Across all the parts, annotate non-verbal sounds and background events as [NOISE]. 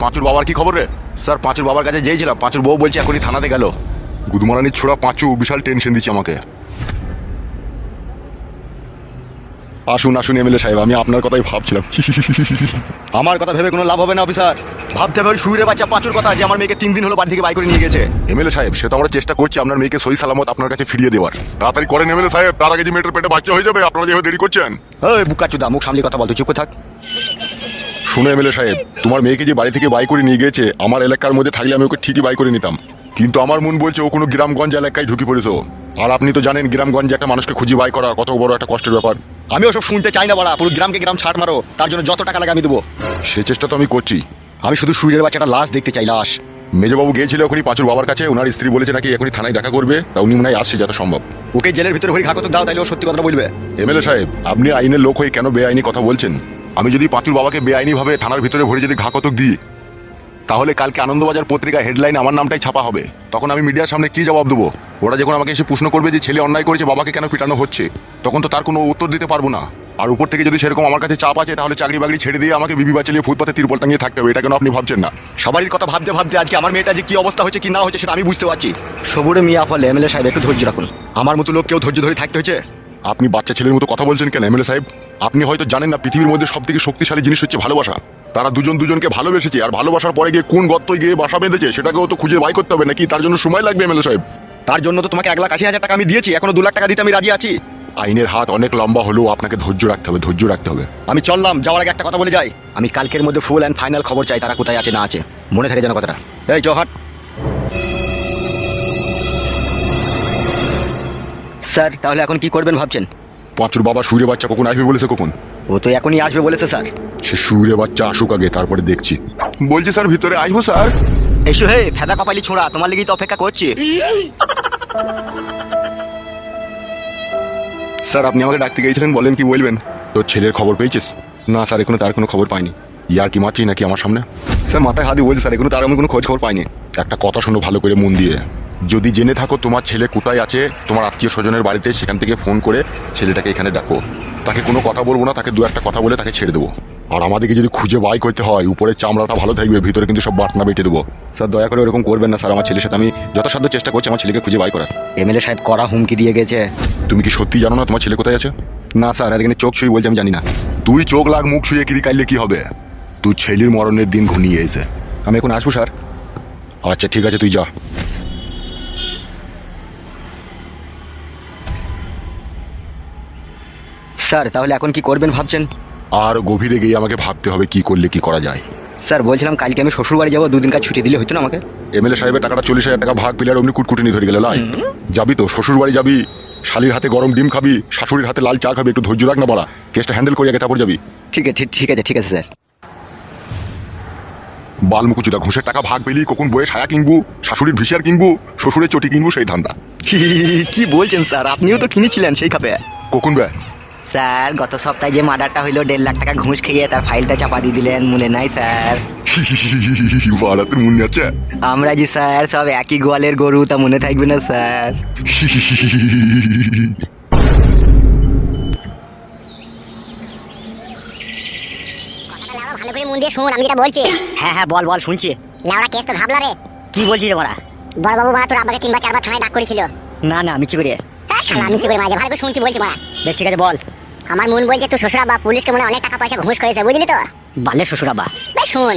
পাঁচুর বাবার কি খবর রে? স্যার পাঁচুর বাবার কাছে যেয়েছিলাম। পাঁচুর বউ বলছে এখনই থানাতে গেল। গুদমারানির ছোড়া পাঁচু বিশাল টেনশন দিচ্ছে আমাকে। আসুন আসুন এমএলএ সাহেব আমি আপনার কথাই ভাবছিলাম। [LAUGHS] আমার কথা ভেবে কোনো লাভ হবে না অফিসার। ভাবতে হবে শুয়ে বাচ্চা পাঁচুর কথা যে আমার মেয়েকে তিন দিন হলো বাড়ি থেকে বাই করে নিয়ে গেছে। এমএলএ সাহেব সে তো আমরা চেষ্টা করছি আপনার মেয়েকে সই সালামত আপনার কাছে ফিরিয়ে দেওয়ার। তাড়াতাড়ি করেন এমএলএ সাহেব তার আগে যে মেয়েটার পেটে বাচ্চা হয়ে যাবে আপনারা যেভাবে দেরি করছেন। ওই বুকা চুদা মুখ সামনে কথা বলতো চুপ থাক। শুনো এমএলএ সাহেব তোমার মেয়েকে যে বাড়ি থেকে বাই করে নিয়ে গেছে আমার এলাকার মধ্যে থাকলে আমি ওকে ঠিকই বাই করে নিতাম। কিন্তু আমার মন বলছে ও কোনো গ্রামগঞ্জ এলাকায় ঢুকে পড়েছো। আর আপনি তো জানেন গ্রামগঞ্জে একটা মানুষকে খুঁজে বাই করা কত বড় একটা কষ্টের ব্যাপার। আমি ওসব শুনতে চাই না বড়া পুরো গ্রামকে গ্রাম ছাড় মারো তার জন্য যত টাকা লাগে আমি দেবো। সে চেষ্টা তো আমি করছি। আমি শুধু সুইরের বাচ্চাটা লাশ দেখতে চাই লাশ। মেজবাবু গিয়েছিল ওখানে পাঁচুর বাবার কাছে ওনার স্ত্রী বলেছে নাকি এখনই থানায় দেখা করবে তা উনি মনে হয় আসছে যত সম্ভব। ওকে জেলের ভিতরে হরি খাকত দাও তাইলে ও সত্যি কথা বলবে। এমএলএ সাহেব আপনি আইনের লোক হয়ে কেন বেআইনি কথা বলছেন? আমি যদি পাঁচুর বাবাকে বেআইনি ভাবে থানার ভিতরে ভরে যদি ঘাকতক দিই তাহলে কালকে আনন্দবাজার পত্রিকা হেডলাইন আমার নামটাই ছাপা হবে। তখন আমি মিডিয়ার সামনে কি জবাব দেবো? ওরা যখন আমাকে এসে প্রশ্ন করবে যে ছেলে অন্যায় করেছে বাবাকে কেন পিটানো হচ্ছে? তখন তো তার কোনো উত্তর দিতে পারব না। আর উপর থেকে যদি সেরকম আমার কাছে চাপ আছে তাহলে চাকরি বাকরি ছেড়ে দিয়ে আমাকে বিবি বাঁচালিয়ে ফুটপাতে তিরপল টাঙিয়ে থাকতে হবে এটা কেন আপনি ভাবছেন না? সবারই কথা ভাবতে ভাবতে আজকে আমার মেয়েটা যে কি অবস্থা হচ্ছে কি না হচ্ছে সেটা আমি বুঝতে পারছি। সবুরে মিয়া ফলে এমএলএ সাহেব একটু ধৈর্য রাখুন। আমার মতো লোক কেউ ধৈর্য ধরে থাকতে হচ্ছে? আপনি বাচ্চা ছেলের মতো কথা বলছেন কেন এমএলএ সাহেব? আপনি হয়তো জানেন না পৃথিবীর মধ্যে সব থেকে শক্তিশালী জিনিস হচ্ছে ভালোবাসা। তারা দুজন দুজনকে ভালোবেসেছে আর ভালোবাসার পরে গিয়ে কোন গর্তয় গিয়ে বাসা বেঁধেছে সেটাকেও তো খুঁজে বাই করতে হবে নাকি তার জন্য সময় লাগবে এমএলএ সাহেব? তার জন্য তো তোমাকে এক লাখ আশি হাজার টাকা আমি দিয়েছি এখনও দু লাখ টাকা দিতে আমি রাজি আছি। আইনের হাত অনেক লম্বা হলেও আপনাকে ধৈর্য রাখতে হবে ধৈর্য রাখতে হবে। আমি চললাম যাওয়ার আগে একটা কথা বলে যাই। আমি কালকের মধ্যে ফুল অ্যান্ড ফাইনাল খবর চাই তারা কোথায় আছে না আছে। মনে থাকে যেন কথাটা। এই জহাট স্যার তাহলে এখন কি করবেন ভাবছেন? পাঁচুর বাবা সুরে বাচ্চা কখন আসবে বলেছে কখন? ও তো এখনই আসবে বলেছে স্যার। সে সুরে বাচ্চা আসুক আগে তারপরে দেখছি। বলছি স্যার ভিতরে আসব স্যার। এসো হে ফেদা কপালি ছোড়া তোমার লেগেই তো অপেক্ষা করছি। স্যার আপনি আমাকে ডাকতে গিয়েছিলেন বলেন কি বলবেন। তোর ছেলের খবর পেয়েছিস? না স্যার এখনও তার কোনো খবর পাইনি। ইয়ার কি মারছি নাকি আমার সামনে? স্যার মাথায় হাতি বলছি স্যার এখনও তার আমি কোনো খোঁজ খবর পাইনি। একটা কথা শোনো ভালো করে মন দিয়ে। যদি জেনে থাকো তোমার ছেলে কোথায় আছে তোমার আত্মীয় স্বজনের বাড়িতে সেখান থেকে ফোন করে ছেলেটাকে এখানে ডাকো। তাকে কোনো কথা বলব না তাকে দু একটা কথা বলে তাকে ছেড়ে দেবো। আর আমাদেরকে যদি খুঁজে বাই করতে হয় উপরে চামড়াটা ভালো থাকবে ভিতরে কিন্তু সব বাটনা বেটে দেবো। স্যার দয়া করে ওরকম করবেন না স্যার আমার ছেলের সাথে আমি যথাসাধ্য চেষ্টা করছি আমার ছেলেকে খুঁজে বাই করার। এমএলএ সাহেব কড়া হুমকি দিয়ে গেছে। তুমি কি সত্যি জানো না তোমার ছেলে কোথায় আছে? না স্যার এখানে চোখ ছুঁয়ে বলছি আমি জানি না। তুই চোখ লাগ মুখ ছুঁয়ে কিরি কাইলে কি হবে? তুই ছেলের মরণের দিন ঘনিয়ে এসে আমি এখন আসব স্যার। আচ্ছা ঠিক আছে তুই যা। স্যার তাহলে এখন কি করবেন ভাবছেন? আর গভীরে গিয়ে আমাকে ভাবতে হবে কি করলে কি করা যায়। স্যার বলছিলাম কালকে আমি শ্বশুর বাড়ি যাব দুদিন কাজ ছুটি দিলে হতো না আমাকে? এমএলএ সাহেবের টাকাটা চল্লিশ হাজার টাকা ভাগ পিলার অমনি কুটকুটি নিয়ে ধরে গেল লাই। যাবি তো শ্বশুর বাড়ি যাবি শালির হাতে গরম ডিম খাবি শাশুড়ির হাতে লাল চা খাবি একটু ধৈর্য রাখ না বলা কেসটা হ্যান্ডেল করে আগে তারপর যাবি। ঠিক আছে ঠিক আছে ঠিক আছে স্যার। বালমুকুচুদা ঘুষের টাকা ভাগ পেলি কখন বয়ে সায়া কিনবো শাশুড়ির ভিসিয়ার কিনবো শ্বশুরের চটি কিনবো সেই ধান্দা। [LAUGHS] কি বলছেন স্যার? আপনিও তো কিনেছিলেন সেই খাপে। কখন বে? স্যার গত সপ্তাহে যে মার্ডারটা হইল দেড় লাখ টাকা ঘুষ খেয়ে তার ফাইলটা চাপা দিয়ে দিলেন মনে নাই স্যার। [LAUGHS] বাড়া তোর মনে আছে? আমরা জি স্যার সব একই গোয়ালের গরু তা মনে থাকবে না স্যার। [LAUGHS] ভালো করে মন দিয়ে শুন আমি যেটা বলছি। হ্যাঁ হ্যাঁ বল বল শুনছি। লাউড়া কেস তো ঘাবলা রে। কি বলছিস রে মারা বড়বাবু মারা তোর আব্বাকে তিনবার চারবার থানায় ডাক করেছিল। না না মিছি করে। হ্যাঁ শালা আমি করে মাঝে ভালো করে শুনছি বলছি মারা বেশ ঠিক আছে বল। আমার মন বলছে তোর শ্বশুর আব্বা পুলিশকে মনে অনেক টাকা পয়সা ঘুষ করেছে বুঝলি তো? বালের শ্বশুর আব্বা বেশ শুন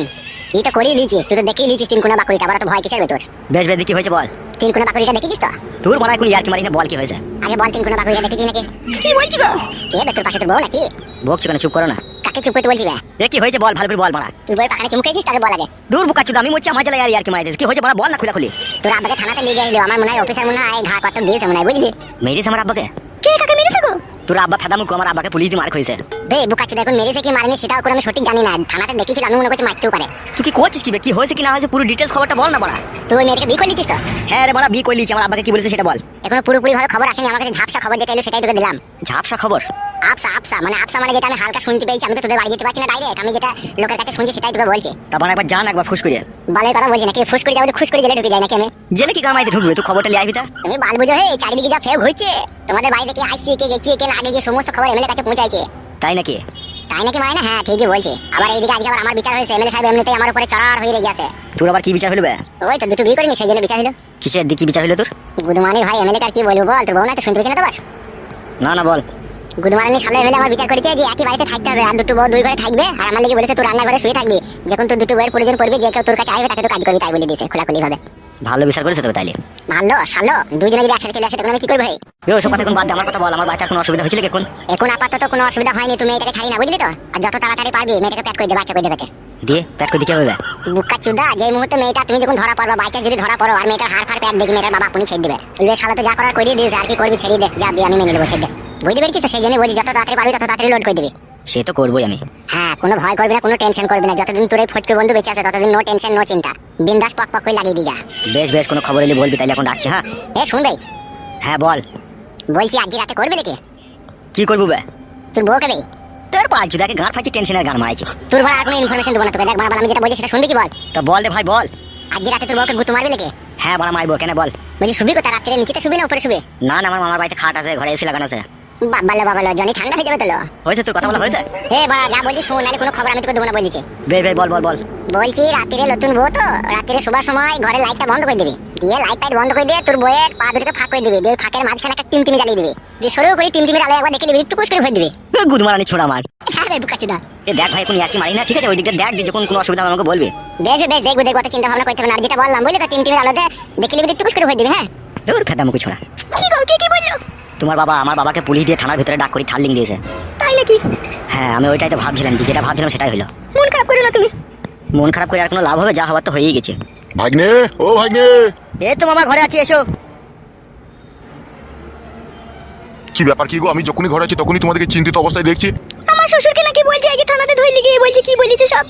তুই তো করেই লিচিস তুই তো দেখেই লিচিস তিন কোনা বাকুড়িটা আবার তো ভয় কিসের ভেতর? বেশ বেশ কি হয়েছে বল। তিন কোনা বাকুড়িটা দেখেছিস তো? তোর মারা এখন ইয়ার কি মারিনা বল কি হয়েছে? আগে বল তিন কোনা বাকুড়িটা দেখেছিস নাকি? কি বলছিস গো? কে বে তোর পাশে তোর বউ নাকি? বকছো কেন চুপ করো না। কাকে চুপ করতে বলছি বে? এ কি হয়েছে বল ভালো করে বল মারা তুই বই পাখানে চুমকেছিস তাকে বল আগে। দূর বুকা চুদা আমি মরছি আমার জ্বালা ইয়ার কি মারি কি হয়েছে মারা বল না খুলে খুলি তোর আব্বাকে থানাতে নিয়ে গেলো আমার মনে হয় অফিসার মনে হয় ঘা কত দিয়েছে মনে হয় বুঝলি? মেরিস আমার আব্বাকে? কে কাকে মেরেছে গো? তোর আব্বা ফেদা মুখ আমার আব্বাকে পুলিশ দিয়ে মার খাইছে বে বুকাচ্ছি দেখুন মেরেছে কি মারেনি সেটাও করে আমি সঠিক জানি না। থানাতে দেখেছিলাম আমি মনে করছি মারতেও পারে। তুই কি করছিস কি বে? কি হয়েছে কি না হয়েছে? পুরো ডিটেলস খবরটা বল না মারা তুই ওই মেয়েটাকে বিয়ে করে তো? হ্যাঁ রে মারা বিয়ে করলিছি আমার আব্বাকে কি বলেছে সেটা বল। এখনও পুরোপুরি ভাবে খবর আসেনি আমার কাছে ঝাপসা খবর যেটা এলো সেটাই তোকে দিলাম। ঝাপসা খবর? আপসা আপসা মানে আপসা মানে যেটা আমি হালকা শুনতে পেয়েছি আমি তো তোদের বাড়ি যেতে পারছি না ডাইরেক্ট আমি যেটা লোকের কাছে শুনছি সেটাই তোকে বলছি। তারপর একবার জান একবার ফুস করে বালের কথা বলছি নাকি ফুস করে যাব খুশ করে জেলে ঢুকে যাই নাকি আমি? জেনে কি কামাইতে ঢুকবে? তুই খবরটা লিয়ে তা তুমি বাল বুঝো হে চারিদিকে যা ফেউ ঘুরছে। তোমাদের বাড়িতে কে আসছি কে গেছি কে না আগে যে সমস্ত খবর এমএলএ কাছে পৌঁছাইছে। তাই নাকি? তাই নাকি মানে? হ্যাঁ ঠিকই বলছি। আবার এইদিকে আজকে আবার আমার বিচার হয়েছে এমএলএ সাহেব এমনিতেই আমার উপরে চড়ার হয়ে রেগে আছে। তোর আবার কি বিচার হইল বে? ওই তো দুটো বিয়ে করিনি সেই জন্য বিচার হলো। কিসের দিক বিচার হইল তোর? গুদমানির ভাই এমএলএ কার কি বলব বল? তোর বউ না তো শুনতে পেয়েছে না না না বল। গুদমারানি সামনে এমএলএ আমার বিচার করেছে যে একই বাড়িতে থাকতে হবে আর দুটো বউ দুই ঘরে থাকবে আর আমার লেগে বলেছে তুই রান্নাঘরে শুয়ে থাকবি। যখন তোর দুটো বউয়ের প্রয়োজন পড়বে যে কেউ তোর কাছে আসবে তাকে তো কাজ করবি তাই বলে দিয়েছে খোলাখুলি ভাবে। ভালো বিচার করেছে তবে তাইলে। ভালো শালো দুজনে যদি একসাথে চলে আসে তখন আমি কি করব ভাই? এ ওসব কথা এখন বাদ দে। আমার কথা বল আমার বাচ্চার কোনো অসুবিধা হয়েছিল কি এখন? এখন আপাতত কোনো অসুবিধা হয়নি তুমি এটাকে ছাড়ি না বুঝলি তো? আর যত তাড়াতাড়ি পারবি মেয়েটাকে প্যাক করে দে বাচ্চা করে দেবে দিয়ে প্যাট করে দিকে হবে? বুকা চুদা যে মুহূর্তে মেয়েটা তুমি যখন ধরা পড়বা বাচ্চা যদি ধরা পড়ো আর মেয়েটার হার ফার প্যাট দেখি মেয়েটার বাবা আপনি ছেড়ে দেবে। বলবে শালা তো যা করার করিয়ে দিস আর কি করবি ছেড়ে দে যা বিয়ে আমি মেনে নেব ছেড়ে দে। বুঝতে পেরেছিস তো? সেই জন্য বলি যত তাড়াতাড়ি পারবি তত তাড়াতাড়ি লোড করে দিবি। সে তো করবোই আমি। হ্যাঁ কোনো ভয় করবি না কোনো টেনশন করবি না। যতদিন তোর এই ফটকে বন্ধু বেঁচে আছে ততদিন নো টেনশন নো চিন্তা। বিন্দাস পক পক করে লাগিয়ে দিয়ে যা। বেশ বেশ কোনো খবর এলে বলবি তাইলে এখন রাখছি হ্যাঁ? এ শুনবে? হ্যাঁ বল। বলছি আজকে রাতে করবি নাকি? কি করব বে? তোর বউকে বে তোর পাঁচ দেখে গান ফাইছি টেনশনের গান মারাইছি। তোর বড় আর কোনো ইনফরমেশন দেবো না তোকে। দেখ বাবা আমি যেটা বলছি সেটা শুনবি কি বল? তা বল রে ভাই বল। আজকে রাতে তোর বউকে গুতু মারবি নাকি? হ্যাঁ বড় মারবো কেন বল? বলছি শুবি কোথা রাত্রে নিচেতে শুবি না উপরে শুবি? না না আমার মামার বাড়িতে খাট আছে ঘরে এসি লাগানো আছে। বাবালো বাবালো জনি ঠান্ডা হয়ে যাবে তো হয়েছে তোর কথা বলা হয়েছে? হে বাড়া যা বলছি শোন নাহলে কোনো খবর আমি তোকে দেবো না বলেছি। বেশ বেশ বল বল বল। বলছি রাত্রে নতুন বউ তো রাত্রে শোবার সময় ঘরে লাইটটা বন্ধ করে দিবি। দিয়ে লাইট টাইট বন্ধ করে দিয়ে তোর বইয়ের পা দুটোকে ফাঁক করে দিবি দিয়ে ফাঁকের মাঝখানে একটা টিমটিমি জ্বালিয়ে দিবি। দিয়ে সরু করে টিমটিমি জ্বালিয়ে একবার দেখে নিবি একটু কুস করে ভরে দিবি। গুদ মারানি ছোড়া মার। হ্যাঁ রে বুকাচুদা এ দেখ ভাই এখন একই মারি না ঠিক আছে? ওই দিকটা দেখ যখন কোনো অসুবিধা হবে আমাকে বলবি। বেশ বেশ দেখব দেখব চিন্তা ভাবনা করতে হবে না। যেটা বললাম বুঝলি তো টিমটিমি আলোতে দেখে নিবি একটু কুস করে ভরে দিবি হ্যাঁ? দূর ফেদা মুখে ছোড়া। কি গো কি কি বলল? তোমার বাবা আমার বাবাকে পুলিশ দিয়ে থানার ভিতরে ডাক করে ঠাল্লিং দিয়েছে। তাই নাকি? হ্যাঁ আমি ওইটাই তো ভাবছিলাম যে যেটা ভাবছিলাম সেটাই হলো মন খারাপ করো না তুমি। মন খারাপ করে আর কোনো লাভ হবে? যা হওয়ার তো হয়েই গেছে। ভাগ্নে ও ভাগ্নে! এই তো মামা ঘরে আছি এসো। কি ব্যাপার কি গো? আমি যখনই ঘরে আছি তখনই তোমাদেরকে চিন্তিত অবস্থায় দেখছি। আমার শ্বশুরকে নাকি বলছে আগে থানাতে ধরে গিয়ে বলছে কি বলেছে সব?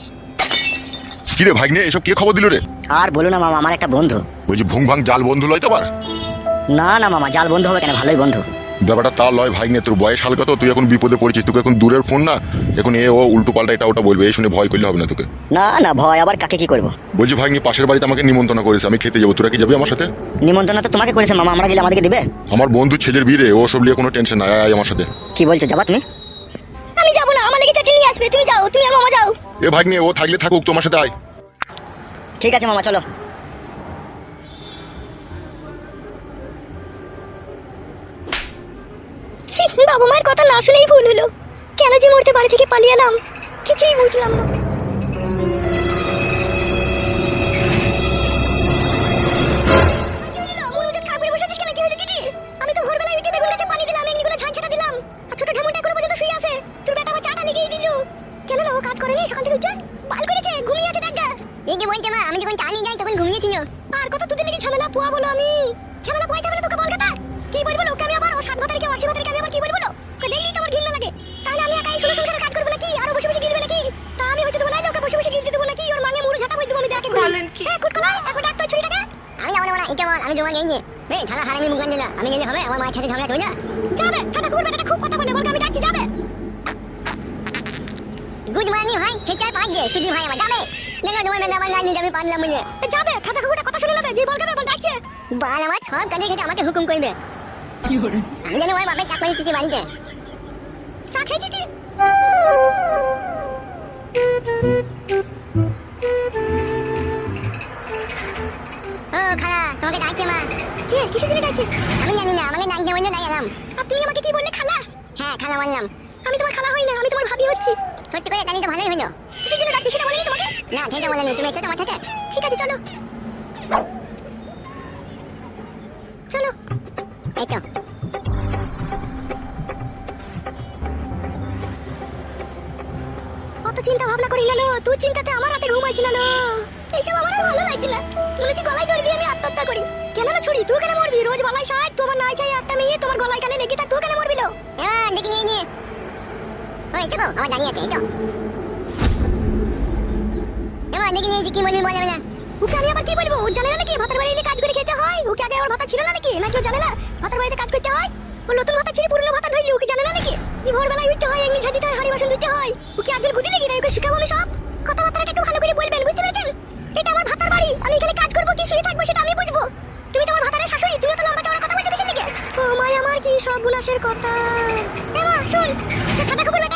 কি রে ভাগ্নে এসব কে খবর দিল রে? আর বলো না মামা আমার একটা বন্ধু। বলছি ভুং ভাং জাল বন্ধু লয় তো আবার না না মামা জাল বন্ধু হবে কেন? ভালোই বন্ধু। ব্যাপারটা তা লয় ভাগ্নে তোর বয়স হালকা তো তুই এখন বিপদে পড়েছিস তোকে এখন দূরের ফোন না? এখন এ ও উল্টো পাল্টা এটা ওটা বলবে এই শুনে ভয় করলে হবে না তোকে। না না ভয় আবার কাকে কি করব? বলছি ভাগ্নি পাশের বাড়িতে আমাকে নিমন্ত্রণ করেছে আমি খেতে যাব। তোরা কি যাবি আমার সাথে? নিমন্ত্রণ তো তোমাকে করেছে মামা আমরা গেলে আমাদেরকে দিবে? আমার বন্ধু ছেলের বিয়ে রে ও সব নিয়ে কোনো টেনশন নাই আয় আমার সাথে। কি বলছো যাবা তুমি? আমি যাব না আমার লেগে চাকরি নিয়ে আসবে তুমি যাও তুমি আর মামা যাও। এ ভাগ্নে ও থাকলে থাকুক তোমার সাথে আয়। ঠিক আছে মামা চলো। ছি বাবা মায়ের কথা না শুনেই ভুল হলো। কেন যে মরতে বাড়ি থেকে পালিয়ে এলাম? কিছুই বুঝলাম না। আমি যখন চা নিয়ে যাই তখন ঘুমিয়েছিল। আর কত তোদের লেগে ঝামেলা পোয়া বলো আমি। ঝামেলা পোয়াইতে হবে তোকে বল কথা কি বলব লোকে আমি আবার ও সাত ভাতারিকে অশি ভাতারিকে আমি আবার কি বলব? লোকে দেখলেই তো আমার ঘৃণা লাগে। তাহলে আমি একাই ষোলো সংসারে কাজ করব নাকি? আরও বসে বসে গিলবে নাকি? তা আমি হয়তো দেবো না বসে বসে গিলতে দেবো নাকি? ওর মাঙে মুড়ো ঝাঁটা বই দেবো আমি দেখে বলেন কি? এ কুটকলাই একবার ডাক ছুরিটাকে। আমি যাব না এটা বল আমি তোমার গেঞ্জে এই ঝালা হারামি মুখ গাঞ্জে আমি গেলে হবে আমার মায়ের সাথে ঝামেলা চলে যাবে ঠাটা কুর বেটাটা খুব কথা বলে বলকে আমি ডাকছি যাবে। গুড মর্নিং ভাই খেচাই পাঁচ যে তুই ভাই আমার যাবে। দেখো তোমার মেয়ে আমার গান যাবে পারলাম যাবে কুকুরটা কথা শুনে নেবে যে বলকে বল ডাকছে। আমার আমাকে হুকুম করবে। আমি জানি ওই বাপের চাকরি চিঠি বাড়িতে চা খেয়েছি তুই ও খালা তোমাকে আমি না আমাকে ডাকতে তুমি আমাকে কি বললে খালা হ্যাঁ খালা বললাম আমি তোমার খালা হই না আমি তোমার ভাবি হচ্ছি সত্যি করে তাহলে তো ভালোই হলো কিসের জন্য ডাকছে সেটা বলেনি তোমাকে না সেটা বলেনি তুমি একটু তোমার সাথে ঠিক আছে চলো চলো এই তো ভাবনা করি না তুই চিন্তাতে আমার রাতে ঘুম আইছিল লো এইসব আমার ভালো লাগছে না। মনে হচ্ছে গলায় করে দিয়ে আমি আত্মহত্যা করি। কেন না ছুরি তুই কেন মরবি? রোজ গলায় সাজ তোমার নাই চাই একটা মেয়ে তোমার গলায় কানে লেগে থাক তুই কেন মরবি লো? হ্যাঁ দেখি নিয়ে নিয়ে। ওই দেখো আমার দাঁড়িয়ে আছে এই তো। এবার দেখি নিয়ে কি বলবি বলা না ওকে আমি আবার কি বলব? ও জানে না নাকি ভাতের বাড়ি এলে কাজ করে খেতে হয়? ওকে আগে ওর ভাতা ছিল না নাকি? নাকি ও জানে না ভাতের বাড়িতে কাজ করতে হয়? ও নতুন ভাতা ছিল পুরনো ভাতা ধরলি ওকে জানে না নাকি? যে ভোরবেলায় উঠতে হয় এমনি ঝাঁদিতে হয় হাড়ি বাসন ধুতে হয় ওকে আজল গুদি সব সর্বনাশের কথা। এমা সে কাদা কুকুরের